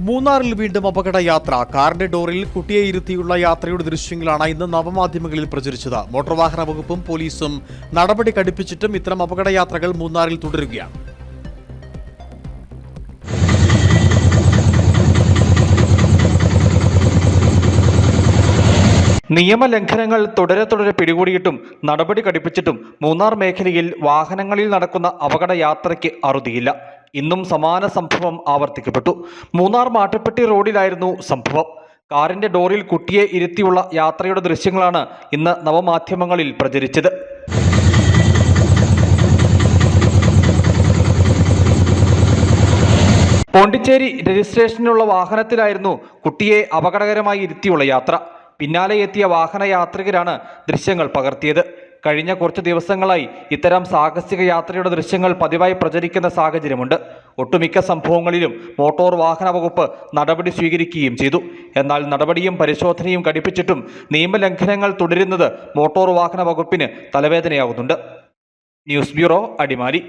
മൂന്നാറിൽ വീണ്ടും അപകട യാത്ര കാറിന്റെ ഡോറിൽ കുട്ടിയെ ഇരുത്തിയുള്ള യാത്രയുടെ ദൃശ്യങ്ങളാണ് ഇന്ന് നവമാധ്യമങ്ങളിൽ പ്രചരിച്ചത്. മോട്ടോർ വാഹന വകുപ്പും പോലീസും നടപടി കടുപ്പിച്ചിട്ടും ഇത്തരം അപകട യാത്രകൾ മൂന്നാറിൽ തുടരുകയാണ്. നിയമലംഘനങ്ങൾ തുടരെ തുടരെ പിടികൂടിയിട്ടും നടപടി കടുപ്പിച്ചിട്ടും മൂന്നാർ മേഖലയിൽ വാഹനങ്ങളിൽ നടക്കുന്ന അപകട യാത്രയ്ക്ക് അറുതിയില്ല. ഇന്നും സമാന സംഭവം ആവർത്തിക്കപ്പെട്ടു. മൂന്നാർ മാട്ടുപ്പെട്ടി റോഡിലായിരുന്നു സംഭവം. കാറിന്റെ ഡോറിൽ കുട്ടിയെ ഇരുത്തിയുള്ള യാത്രയുടെ ദൃശ്യങ്ങളാണ് ഇന്ന് നവമാധ്യമങ്ങളിൽ പ്രചരിച്ചത്. പോണ്ടിച്ചേരി രജിസ്ട്രേഷനുള്ള വാഹനത്തിലായിരുന്നു കുട്ടിയെ അപകടകരമായി ഇരുത്തിയുള്ള യാത്ര. പിന്നാലെ എത്തിയ വാഹന യാത്രികരാണ് ദൃശ്യങ്ങൾ പകർത്തിയത്. കഴിഞ്ഞ കുറച്ച് ദിവസങ്ങളായി ഇത്തരം സാഹസിക യാത്രയുടെ ദൃശ്യങ്ങൾ പതിവായി പ്രചരിക്കുന്ന സാഹചര്യമുണ്ട്. ഒട്ടുമിക്ക സംഭവങ്ങളിലും മോട്ടോർ വാഹന വകുപ്പ് നടപടി സ്വീകരിക്കുകയും ചെയ്തു. എന്നാൽ നടപടിയും പരിശോധനയും കടുപ്പിച്ചിട്ടും നിയമലംഘനങ്ങൾ തുടരുന്നത് മോട്ടോർ വാഹന വകുപ്പിന് തലവേദനയാകുന്നുണ്ട് ന്യൂസ് ബ്യൂറോ അടിമാലി.